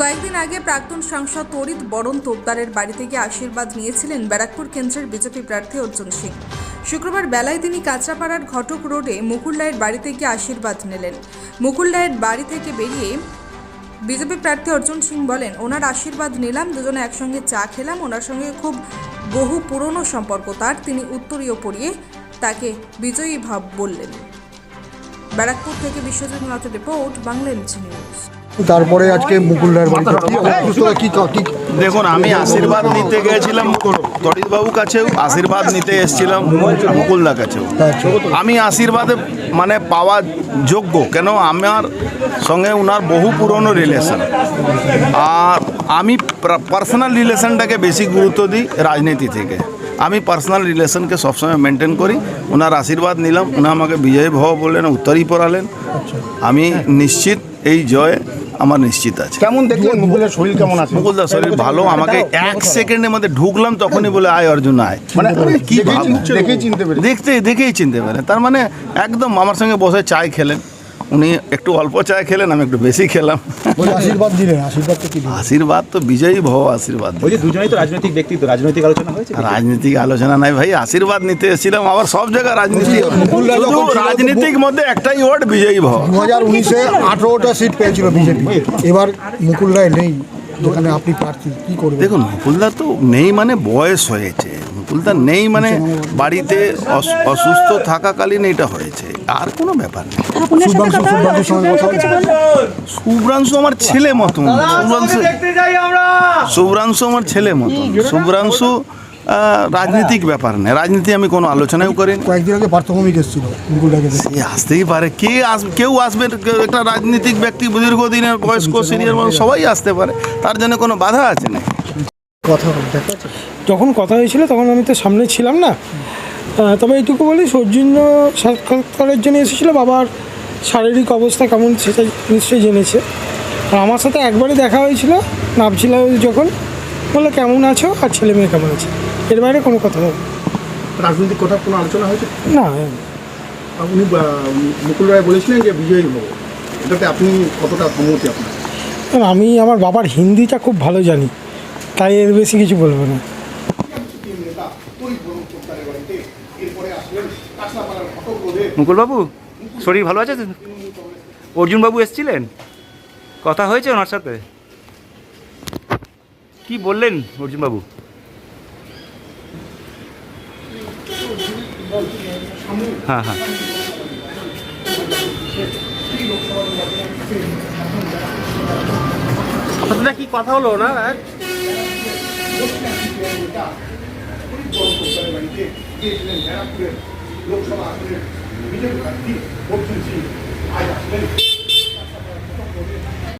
কয়েকদিন আগে প্রাক্তন সাংসদ তরিত বরণ তোপদারের বাড়ি থেকে আশীর্বাদ নিয়েছিলেন ব্যারাকপুর কেন্দ্রের বিজেপি প্রার্থী অর্জুন সিং। শুক্রবার বেলায় তিনি কাঁচরাপাড়ার ঘটক রোডে মুকুল রায়ের বাড়ি থেকে আশীর্বাদ নিলেন। মুকুল রায়ের বাড়ি থেকে বেরিয়ে বিজেপি প্রার্থী অর্জুন সিং বলেন, ওনার আশীর্বাদ নিলাম, দুজনে একসঙ্গে চা খেলাম, ওনার সঙ্গে খুব বহু পুরনো সম্পর্ক, তার তিনি উত্তরীয় পড়িয়ে তাকে বিজয়ী ভাব বললেন। ব্যারাকপুর থেকে বিশ্বজিৎ নাথের রিপোর্ট, বাংলা নিউজ। তারপরে আজকে মুকুল রায়ের বাড়িতে কি অসুস্থতা কি কি দেখুন আমি আশীর্বাদ নিতে গিয়েছিলাম তরিতবাবু কাছেও আশীর্বাদ নিতে এসেছিলাম মুকুলদার কাছেও। আমি আশীর্বাদে মানে পাওয়া যোগ্য কেন আমার সঙ্গে ওনার বহু পুরনো রিলেশন আর আমি পার্সোনাল রিলেশনটাকে বেশি গুরুত্ব দিই রাজনীতি থেকে। আমি পার্সোনাল রিলেশনকে সবসময় মেনটেন করি ওনার আশীর্বাদ নিলাম উনি আমাকে বিজয় ভব বললেন উত্তরই পড়ালেন। আমি নিশ্চিত এই জয় আমার নিশ্চিত আছে। কেমন দেখলেন মুকুলের শরীর কেমন আছে? মুকুলদার শরীর ভালো আমাকে এক সেকেন্ডের মধ্যে ঢুকলাম তখনই বলে আয় অর্জুন আয়। মানে কি দেখেই চিনতে- চিনতে দেখতে দেখেই চিনতে পারে তার মানে একদম আমার সঙ্গে বসে চায় খেলেন। উনি একটু অল্প চায় খেলেন আমি একটু বেশি খেলাম। আশীর্বাদ দিলেন আশীর্বাদ তো আশীর্বাদ তো বিজয়ী ভব আশীর্বাদ ওই যে দুজনেই তো রাজনৈতিক ব্যক্তি তো রাজনৈতিক আলোচনা হয়েছে রাজনীতিক আলোচনা নাই ভাই আশীর্বাদ নিতে এসেছিলাম আবার সব জায়গায় রাজনীতি রাজনীতিক মধ্যে একটাই ওয়ার্ড বিজয়ী ভব। দু হাজার উনিশে আঠেরোটা সিট পেয়েছিল বিজেপি। এবার মুকুল রায় নেই যেখানে আপনি প্রার্থী কি করবেন? দেখুন মুকুলদা তো নেই মানে বয়স হয়েছে। মুকুলদা নেই মানে বাড়িতে অস- অসুস্থ থাকাকালীন এটা হয়েছে। আর কোনো ব্যাপার নেই। শুভ্রাংশু আমার ছেলে মতন। শুভ্রাংশু শুভ্রাংশু আমার। ছেলে মতন। শুভ্রাংশু রাজনীতিক ব্যাপার নেই। রাজনীতি আমি কোনো আলোচনাও করি। কয়েকদিন আগে পার্থভূমিক এসেছিল। সে আসতেই পারে। কে আস কেউ আসবে একটা রাজনীতিক ব্যক্তি দীর্ঘদিনের বয়স্ক সিনিয়র মানুষ সবাই আসতে পারে। তার জন্য কোনো বাধা আছে না কথা যখন কথা হয়েছিল তখন আমি তো সামনে ছিলাম না। তবে এইটুকু বলি সৌজন্য সাক্ষাৎকারের জন্য এসেছিল বাবার শারীরিক অবস্থা কেমন সেটা নিশ্চয়ই জেনেছে। আর আমার সাথে একবারই দেখা হয়েছিল নামছিল যখন বলল কেমন আছো? আর ছেলে মেয়ে কেমন আছে? এর বাইরে কোনো কথা হবে রাজনৈতিক কথা কোনো আলোচনা হয়েছে? না উনি মুকুল রায় বলেছিলেন যে বিজয়ী হব। এটাতে আপনি কতটা সম্মতি আপনার? আমি আমার বাবার হিন্দিটা খুব ভালো জানি তাই এর বেশি কিছু বলব না। মুকুলবাবু, শরীর ভালো আছে? অর্জুনবাবু এসছিলেন? কথা হয়েছে ওনার সাথে? কি বললেন অর্জুনবাবু? হ্যাঁ হ্যাঁ। আপনাদের কি কথা হলো না আসনের বিজেপি প্রার্থী অর্জুন সিং আজ আসলেন